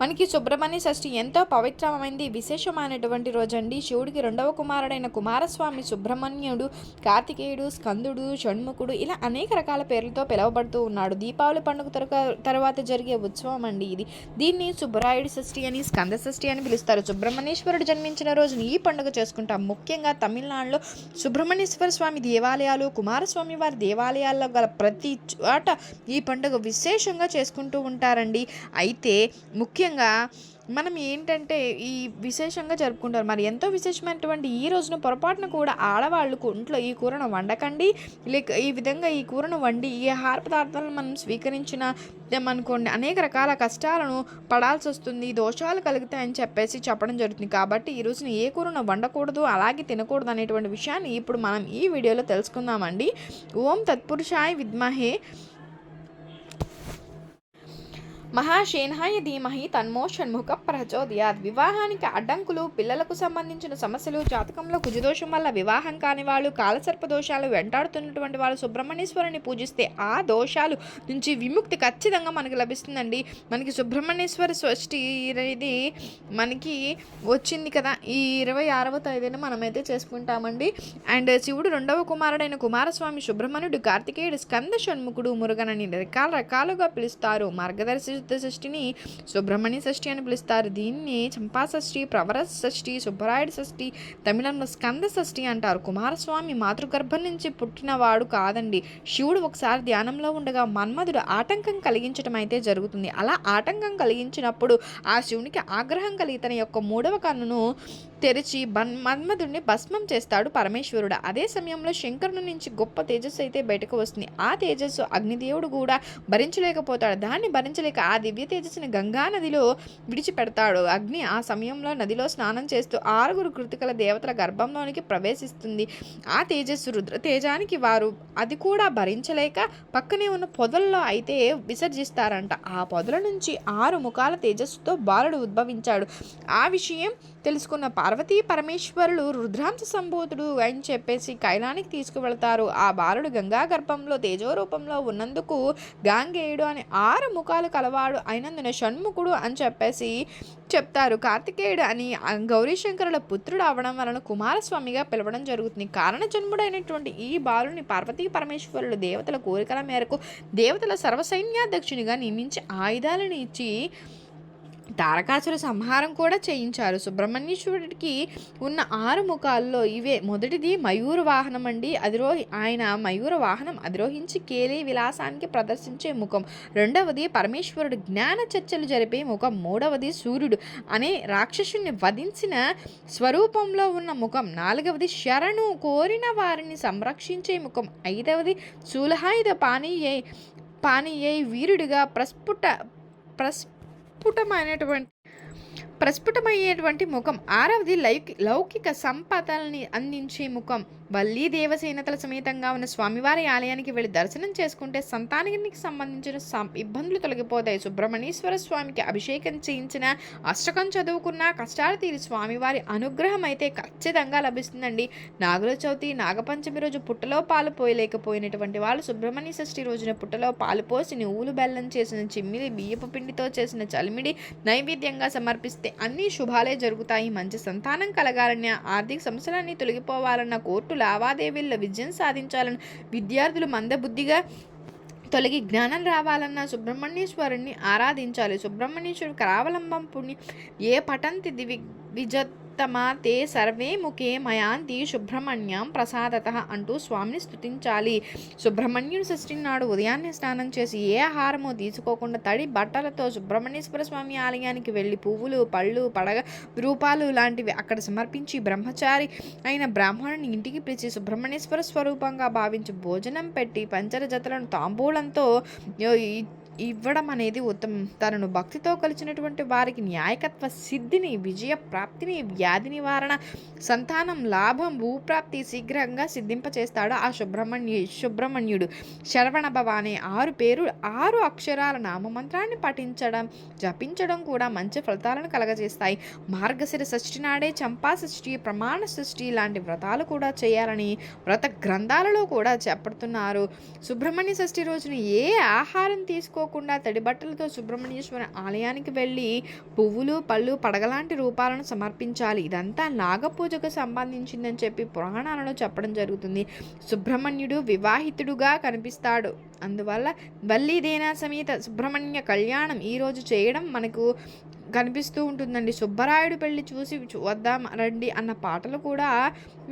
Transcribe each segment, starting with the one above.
మనకి సుబ్రహ్మణ్య షష్ఠి ఎంతో పవిత్రమైంది. విశేషమైనటువంటి రోజు అండి శివుడికి రెండవ కుమారుడైన కుమారస్వామి సుబ్రహ్మణ్యుడు కార్తికేయుడు స్కందుడు షణ్ముఖుడు ఇలా అనేక రకాల పేర్లతో పిలువబడుతూ ఉన్నాడు. దీపావళి పండుగ తర్వాత జరిగే ఉత్సవం అండి ఇది. దీన్ని సుబ్బరాయుడి షష్ఠి అని స్కంద షష్ఠి అని పిలుస్తారు. సుబ్రహ్మణ్యేశ్వరుడు జన్మించిన రోజున ఈ పండుగ చేసుకుంటాం. ముఖ్యంగా తమిళనాడులో సుబ్రహ్మణ్యేశ్వర స్వామి దేవాలయాలు కుమారస్వామి వారి దేవాలయాల్లో గల ప్రతి చోట ఈ పండుగ విశేషంగా చేసుకుంటూ ఉంటారండి. అయితే ముఖ్య ముఖ్యంగా మనం ఏంటంటే ఈ విశేషంగా జరుపుకుంటారు. మరి ఎంతో విశేషమైనటువంటి ఈ రోజున పొరపాటున కూడా ఆడవాళ్ళు ఇంట్లో ఈ కూరను వండకండి. లేక ఈ విధంగా ఈ కూరను వండి ఈ ఆహార పదార్థాలను మనం స్వీకరించిన అనుకోండి అనేక రకాల కష్టాలను పడాల్సి వస్తుంది దోషాలు కలుగుతాయని చెప్పేసి చెప్పడం జరుగుతుంది. కాబట్టి ఈ రోజున ఏ కూరను వండకూడదు అలాగే తినకూడదు అనేటువంటి విషయాన్ని ఇప్పుడు మనం ఈ వీడియోలో తెలుసుకుందామండి. ఓం తత్పురుషాయ్ విద్మహే. మహాశేనాయ ధీమహి తన్మో షణ్ముఖ ప్రచోదయాత్. వివాహానికి అడ్డంకులు పిల్లలకు సంబంధించిన సమస్యలు జాతకంలో కుజదోషం వల్ల వివాహం కాని వాళ్ళు కాలసర్ప దోషాలు వెంటాడుతున్నటువంటి వాళ్ళు సుబ్రహ్మణ్యేశ్వరుని పూజిస్తే ఆ దోషాలు నుంచి విముక్తి ఖచ్చితంగా మనకి లభిస్తుందండి. మనకి సుబ్రహ్మణ్యేశ్వర షష్ఠి అనేది మనకి వచ్చింది కదా. ఈ ఇరవై ఆరవ తేదీన మనమైతే చేసుకుంటామండి. అండ్ శివుడు రెండవ కుమారుడైన కుమారస్వామి సుబ్రహ్మణ్యుడు కార్తికేయుడు స్కంద షణ్ముఖుడు మురుగనని రకాల రకాలుగా పిలుస్తారు. మార్గదర్శి షష్ఠిని సుబ్రహ్మణ్య షష్ఠి అని పిలుస్తారు. దీన్ని చంపా షష్ఠి ప్రవర షష్ఠి సుబ్బరాయుడు షష్ఠి తమిళంలో స్కంద షష్ఠి అంటారు. కుమారస్వామి మాతృగర్భం నుంచి పుట్టినవాడు కాదండి. శివుడు ఒకసారి ధ్యానంలో ఉండగా మన్మధుడు ఆటంకం కలిగించడం అయితే జరుగుతుంది. అలా ఆటంకం కలిగించినప్పుడు ఆ శివునికి ఆగ్రహం కలిగి తన యొక్క మూడవ కన్నును తెరిచి బన్ మన్మధుడిని భస్మం చేస్తాడు పరమేశ్వరుడు. అదే సమయంలో శంకరుని నుంచి గొప్ప తేజస్సు అయితే బయటకు వస్తుంది. ఆ తేజస్సు అగ్నిదేవుడు కూడా భరించలేకపోతాడు. దాన్ని భరించలేక ఆ దివ్య తేజస్సుని గంగా నదిలో విడిచిపెడతాడు. అగ్ని ఆ సమయంలో నదిలో స్నానం చేస్తూ ఆరుగురు కృతికల దేవతల గర్భంలోనికి ప్రవేశిస్తుంది. ఆ తేజస్సు రుద్ర తేజానికి వారు అది కూడా భరించలేక పక్కనే ఉన్న పొదల్లో అయితే విసర్జిస్తారంట. ఆ పొదల నుంచి ఆరు ముఖాల తేజస్సుతో బాలుడు ఉద్భవించాడు. ఆ విషయం తెలుసుకున్న పార్వతీ పరమేశ్వరులు రుద్రాంశ సంభూతుడు అని చెప్పేసి కైలానికి తీసుకువెళతారు. ఆ బాలుడు గంగా గర్భంలో తేజో రూపంలో ఉన్నందుకు గాంగేయుడు అని ఆరు ముఖాలు కలవాడు అయినందున షణ్ముఖుడు అని చెప్పేసి చెప్తారు. కార్తికేయుడు అని గౌరీశంకరుల పుత్రుడు అవడం వలన కుమారస్వామిగా పిలవడం జరుగుతుంది. కారణ జన్ముడైనటువంటి ఈ బాలుని పార్వతీ పరమేశ్వరులు దేవతల కోరికల మేరకు దేవతల సర్వసైన్యాధ్యక్షునిగా నియమించి ఆయుధాలను ఇచ్చి తారకాసుర సంహారం కూడా చేయించారు. సుబ్రహ్మణ్యేశ్వరుడికి ఉన్న ఆరు ముఖాల్లో ఇవే. మొదటిది మయూర వాహనం అండి. అధిరోహి ఆయన మయూర వాహనం అధిరోహించి కేలి విలాసానికి ప్రదర్శించే ముఖం. రెండవది పరమేశ్వరుడు జ్ఞాన చర్చలు జరిపే ముఖం. మూడవది సూర్యుడు అనే రాక్షసుని వధించిన స్వరూపంలో ఉన్న ముఖం. నాలుగవది శరణు కోరిన వారిని సంరక్షించే ముఖం. ఐదవది సులహాయుధ పానీయై పానీయై వీరుడిగా ప్రస్ఫుట ప్రస్ ప్రస్ఫుటమైనటువంటి ప్రస్ఫుటమయ్యేటువంటి ముఖం. ఆరవది లౌకి లౌకిక సంపదల్ని అందించే ముఖం. వల్లీ దేవసేనతల సమేతంగా ఉన్న స్వామివారి ఆలయానికి వెళ్ళి దర్శనం చేసుకుంటే సంతానానికి సంబంధించిన ఇబ్బందులు తొలగిపోతాయి. సుబ్రహ్మణ్యేశ్వర స్వామికి అభిషేకం చేయించిన అష్టకం చదువుకున్న కష్టాలు తీరి స్వామివారి అనుగ్రహం అయితే ఖచ్చితంగా లభిస్తుందండి. నాగుల చవితి నాగపంచమి రోజు పుట్టలో పాలు పోయలేకపోయినటువంటి వాళ్ళు సుబ్రహ్మణ్య షష్ఠి రోజున పుట్టలో పాలు పోసి నువ్వులు బెల్లం చేసిన చిమ్మిలి బియ్యపు పిండితో చేసిన చలిమిడి నైవేద్యంగా సమర్పిస్తే అన్ని శుభాలే జరుగుతాయి. మంచి సంతానం కలగాలన్న ఆర్థిక సమస్యలన్నీ తొలగిపోవాలన్న కోర్టుల లావాదేవీల్లో విజయం సాధించాలని విద్యార్థులు మందబుద్ధిగా తొలగి జ్ఞానం రావాలన్న సుబ్రహ్మణ్యేశ్వరుణ్ణి ఆరాధించాలి. సుబ్రహ్మణ్యేశ్వరుడు కరావలంబం పుణ్యం. ఏ పటంతి దివి ఉత్తమా తే సర్వే ముఖే మయాంతి సుబ్రహ్మణ్యం ప్రసాదత అంటూ స్వామిని స్తుతించాలి. సుబ్రహ్మణ్యుని సృష్టినాడు నాడు ఉదయాన్నే స్నానం చేసి ఏ ఆహారము తీసుకోకుండా తడి బట్టలతో సుబ్రహ్మణ్యేశ్వర స్వామి ఆలయానికి వెళ్ళి పువ్వులు పళ్ళు పడగ రూపాలు లాంటివి అక్కడ సమర్పించి బ్రహ్మచారి అయిన బ్రాహ్మణుని ఇంటికి పిలిచి సుబ్రహ్మణ్యేశ్వర స్వరూపంగా భావించి భోజనం పెట్టి పంచర జతలను తాంబూలంతో ఈ- ఇవ్వడం అనేది ఉత్తమం. తనను భక్తితో కలిసినటువంటి వారికి న్యాయకత్వ సిద్ధిని విజయ ప్రాప్తిని వ్యాధి నివారణ సంతానం లాభం భూప్రాప్తి శీఘ్రంగా సిద్ధింపచేస్తాడు ఆ సుబ్రహ్మణ్యు సుబ్రహ్మణ్యుడు. శరవణ భవ అనే ఆరు పేరు ఆరు అక్షరాల నామమంత్రాన్ని పఠించడం జపించడం కూడా మంచి ఫలితాలను కలగజేస్తాయి. మార్గశిర షష్ఠి నాడే చంపా షష్ఠి ప్రమాణ షష్ఠి లాంటి వ్రతాలు కూడా చేయాలని వ్రత గ్రంథాలలో కూడా చెప్పడుతున్నారు. సుబ్రహ్మణ్య షష్ఠి రోజున ఏ ఆహారం తీసుకో మర్చిపోకుండా తడి బట్టలతో సుబ్రహ్మణ్యేశ్వర ఆలయానికి వెళ్ళి పువ్వులు పళ్ళు పడగలాంటి రూపాలను సమర్పించాలి. ఇదంతా నాగపూజకు సంబంధించిందని చెప్పి పురాణాలలో చెప్పడం జరుగుతుంది. సుబ్రహ్మణ్యుడు వివాహితుడుగా కనిపిస్తాడు. అందువల్ల వల్లీదేనా సమేత సుబ్రహ్మణ్య కళ్యాణం ఈరోజు చేయడం మనకు కనిపిస్తూ ఉంటుందండి. సుబ్బరాయుడు పెళ్ళి చూసి వద్దాం రండి అన్న పాటలు కూడా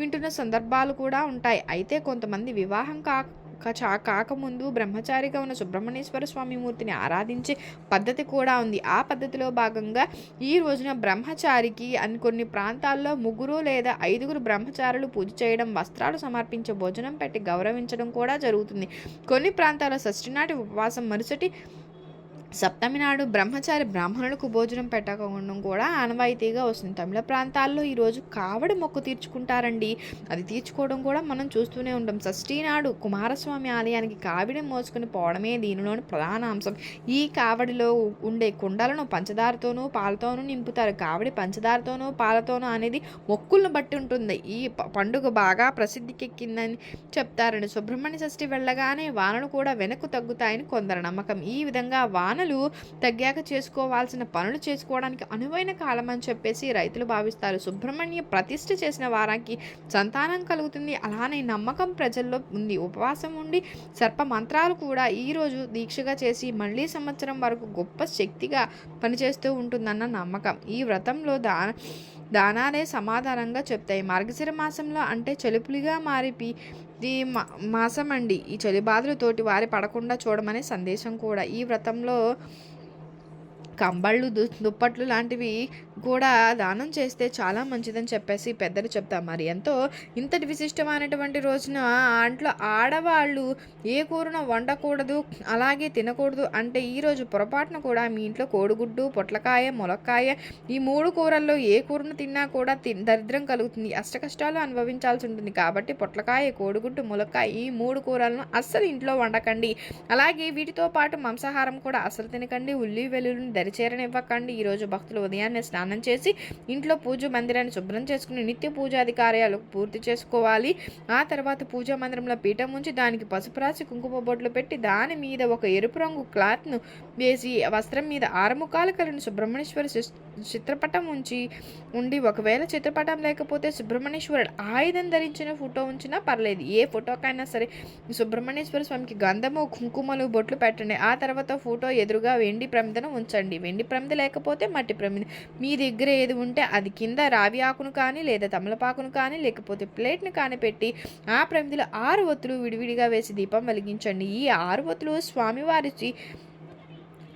వింటున్న సందర్భాలు కూడా ఉంటాయి. అయితే కొంతమంది వివాహం కాక చా కాకముందు బ్రహ్మచారిగా ఉన్న సుబ్రహ్మణ్యేశ్వర స్వామి మూర్తిని ఆరాధించే పద్ధతి కూడా ఉంది. ఆ పద్ధతిలో భాగంగా ఈ రోజున బ్రహ్మచారికి అని కొన్ని ప్రాంతాల్లో ముగ్గురు లేదా ఐదుగురు బ్రహ్మచారులు పూజ చేయడం వస్త్రాలు సమర్పించే భోజనం పెట్టి గౌరవించడం కూడా జరుగుతుంది. కొన్ని ప్రాంతాల్లో షష్ఠి నాటి ఉపవాసం మరుసటి సప్తమి నాడు బ్రహ్మచారి బ్రాహ్మణులకు భోజనం పెట్టకుండా కూడా ఆనవాయితీగా వస్తుంది. తమిళ ప్రాంతాల్లో ఈరోజు కావడి మొక్కు తీర్చుకుంటారండి. అది తీర్చుకోవడం కూడా మనం చూస్తూనే ఉంటాం. షష్ఠీ నాడు కుమారస్వామి ఆలయానికి కావిడి మోసుకుని పోవడమే దీనిలోని ప్రధాన అంశం. ఈ కావడిలో ఉండే కుండలను పంచదారతోనూ పాలతోనూ నింపుతారు. కావడి పంచదారతోనూ పాలతోనూ అనేది మొక్కులను బట్టి ఉంటుంది. ఈ పండుగ బాగా ప్రసిద్ధికెక్కిందని చెప్తారండి. సుబ్రహ్మణ్య షష్ఠి వెళ్ళగానే వానలు కూడా వెనక్కు తగ్గుతాయని కొందరు నమ్మకం. ఈ విధంగా వాన పనులు తగ్గాక చేసుకోవాల్సిన పనులు చేసుకోవడానికి అనువైన కాలం అని చెప్పేసి రైతులు భావిస్తారు. సుబ్రహ్మణ్య ప్రతిష్ఠ చేసిన వారానికి సంతానం కలుగుతుంది. అలానే నమ్మకం ప్రజల్లో ఉంది. ఉపవాసం ఉండి సర్ప మంత్రాలు కూడా ఈరోజు దీక్షగా చేసి మళ్ళీ సంవత్సరం వరకు గొప్ప శక్తిగా పనిచేస్తూ ఉంటుందన్న నమ్మకం. ఈ వ్రతంలో దాన దానాలే సమాధానంగా చెప్తాయి. మార్గశిర మాసంలో అంటే చెలుపులుగా మారిపి ఇది మా- మాసం అండి ఈ చలి బాధలు తోటి వారి పడకుండా చూడమనే సందేశం కూడా. ఈ వ్రతంలో కంబళ్ళు దు దుప్పట్లు లాంటివి కూడా దానం చేస్తే చాలా మంచిదని చెప్పేసి పెద్దలు చెప్తారు. మరి ఎంతో ఇంతటి విశిష్టమైనటువంటి రోజున ఇంట్లో ఆడవాళ్ళు ఏ కూరను వండకూడదు అలాగే తినకూడదు అంటే ఈరోజు పొరపాటున కూడా మీ ఇంట్లో కోడిగుడ్డు పొట్లకాయ ములక్కాయ ఈ మూడు కూరల్లో ఏ కూరను తిన్నా కూడా తి దరిద్రం కలుగుతుంది. అష్ట కష్టాలు అనుభవించాల్సి ఉంటుంది. కాబట్టి పొట్లకాయ కోడిగుడ్డు ములక్కాయ ఈ మూడు కూరలను అస్సలు ఇంట్లో వండకండి. అలాగే వీటితో పాటు మాంసాహారం కూడా అసలు తినకండి. ఉల్లి వెల్లుల్లి దరిచేరనివ్వకండి. ఈరోజు భక్తులు ఉదయాన్నే స్నానం చేసి ఇంట్లో పూజ మందిరాన్ని శుభ్రం చేసుకుని నిత్య పూజాది కార్యాలు పూర్తి చేసుకోవాలి. ఆ తర్వాత పూజా మందిరంలో పీఠం ఉంచి దానికి పసుపు రాసి కుంకుమ బొట్లు పెట్టి దాని మీద ఒక ఎరుపు రంగు క్లాత్ను వేసి వస్త్రం మీద ఆరుముఖాలు కలిగిన సుబ్రహ్మణ్యేశ్వర చిస్- చిత్రపటం ఉంచి ఉండి ఒకవేళ చిత్రపటం లేకపోతే సుబ్రహ్మణ్యేశ్వరుడు ఆయుధం ధరించిన ఫోటో ఉంచినా పర్లేదు. ఏ ఫోటోకైనా సరే సుబ్రహ్మణ్యేశ్వర స్వామికి గంధము కుంకుమలు బొట్లు పెట్టండి. ఆ తర్వాత ఫోటో ఎదురుగా వెండి ప్రమిదను ఉంచండి. వెండి ప్రమిద లేకపోతే మట్టి ప్రమిద. మీ దగ్గర ఏది ఉంటే అది కింద రావి ఆకును కానీ లేదా తమలపాకును కానీ లేకపోతే ప్లేట్ను కానీ పెట్టి ఆ ప్రమిదలో ఆరు ఒత్తులు విడివిడిగా వేసి దీపం వెలిగించండి. ఈ ఆరు ఒత్తులు స్వామివారి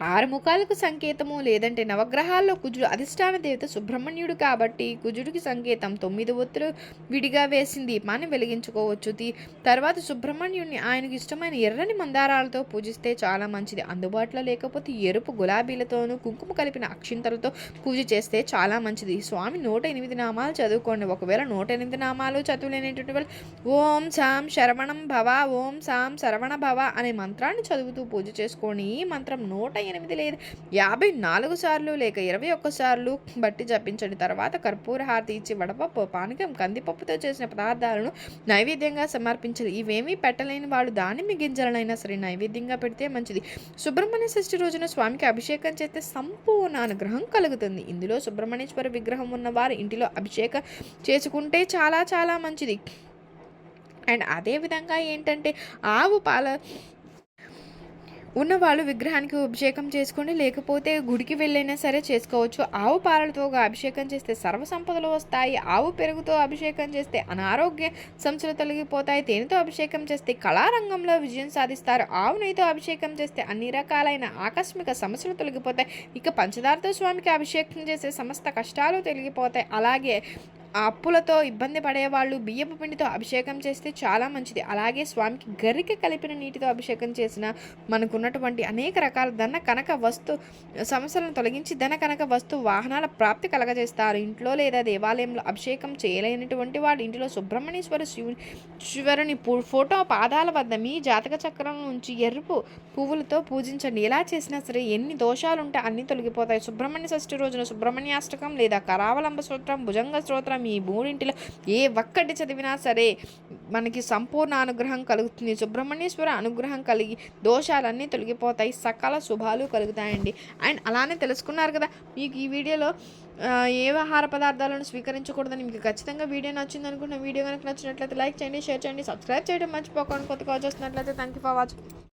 ఆరు ముఖాలకు సంకేతము లేదంటే నవగ్రహాల్లో కుజుడు అధిష్టాన దేవత సుబ్రహ్మణ్యుడు కాబట్టి కుజుడికి సంకేతం తొమ్మిది ఒత్తులు విడిగా వేసిన దీపాన్ని వెలిగించుకోవచ్చు. తర్వాత సుబ్రహ్మణ్యుడిని ఆయనకు ఇష్టమైన ఎర్రని మందారాలతో పూజిస్తే చాలా మంచిది. అందుబాటులో లేకపోతే ఎరుపు గులాబీలతోనూ కుంకుమ కలిపిన అక్షింతలతో పూజ చేస్తే చాలా మంచిది. స్వామి నూట ఎనిమిది నామాలు చదువుకోండి. ఒకవేళ నూట ఎనిమిది నామాలు చదువులేనటువంటి వాళ్ళు ఓం సాం శరవణం భవ ఓం సాం శరవణ భవ అనే మంత్రాన్ని చదువుతూ పూజ చేసుకోండి. ఈ మంత్రం నూట ఎనిమిది లేదు. యాభై నాలుగు సార్లు లేక ఇరవై ఒక్క సార్లు బట్టి జపించండి. తర్వాత కర్పూర హారతి ఇచ్చి వడపప్పు పానకం కందిపప్పుతో చేసిన పదార్థాలను నైవేద్యంగా సమర్పించాలి. ఇవేమీ పెట్టలేని వాళ్ళు దానిమ్మ గింజలనైనా సరే నైవేద్యంగా పెడితే మంచిది. సుబ్రహ్మణ్య షష్ఠి రోజున స్వామికి అభిషేకం చేస్తే సంపూర్ణ అనుగ్రహం కలుగుతుంది. ఇందులో సుబ్రహ్మణ్యేశ్వర విగ్రహం ఉన్న వారు ఇంటిలో అభిషేకం చేసుకుంటే చాలా చాలా మంచిది. అండ్ అదేవిధంగా ఏంటంటే ఆవు పాల ఉన్నవాళ్ళు విగ్రహానికి అభిషేకం చేసుకోండి లేకపోతే గుడికి వెళ్ళైనా సరే చేసుకోవచ్చు. ఆవు పాలతో అభిషేకం చేస్తే సర్వ సంపదలు వస్తాయి ఆవు పెరుగుతో అభిషేకం చేస్తే అనారోగ్య సమస్యలు తొలగిపోతాయి తేనెతో అభిషేకం చేస్తే కళారంగంలో విజయం సాధిస్తారు ఆవు నెయ్యితో అభిషేకం చేస్తే అన్ని రకాలైన ఆకస్మిక సమస్యలు తొలగిపోతాయి. ఇక పంచదారతో స్వామికి అభిషేకం చేస్తే సమస్త కష్టాలు తొలగిపోతాయి. అలాగే అప్పులతో ఇబ్బంది పడేవాళ్ళు బియ్యపు పిండితో అభిషేకం చేస్తే చాలా మంచిది. అలాగే స్వామికి గరిక కలిపిన నీటితో అభిషేకం చేసిన మనకున్నటువంటి అనేక రకాల ధన కనక వస్తు సమస్యలను తొలగించి ధన కనక వస్తు వాహనాల ప్రాప్తి కలగజేస్తారు. ఇంట్లో లేదా దేవాలయంలో అభిషేకం చేయలేనటువంటి వాడు ఇంటిలో సుబ్రహ్మణ్యేశ్వర శివుని శివరుని ఫోటో పాదాల వద్ద మీ జాతక చక్రం నుంచి ఎరుపు పువ్వులతో పూజించండి. ఎలా చేసినా సరే ఎన్ని దోషాలుంటే అన్నీ అన్ని తొలగిపోతాయి. సుబ్రహ్మణ్య షష్ఠి రోజున సుబ్రహ్మణ్యాష్టకం లేదా కరావలంబ స్తోత్రం భుజంగ స్తోత్రం ఈ మూడింటిలో ఏ ఒక్కటి చదివినా సరే మనకి సంపూర్ణ అనుగ్రహం కలుగుతుంది. సుబ్రహ్మణ్యేశ్వర అనుగ్రహం కలిగి దోషాలన్నీ తొలగిపోతాయి. సకల శుభాలు కలుగుతాయండి. అండ్ అలానే తెలుసుకున్నారు కదా మీకు ఈ వీడియోలో ఏ ఆహార పదార్థాలను స్వీకరించకూడదని మీకు ఖచ్చితంగా వీడియో నచ్చింది అనుకున్న వీడియో కనుక నచ్చినట్లయితే లైక్ చేయండి షేర్ చేయండి సబ్స్క్రైబ్ చేయడం మర్చిపోకండి. కొత్తగా చూస్తున్నట్లయితే థ్యాంక్ యూ ఫర్ వాచింగ్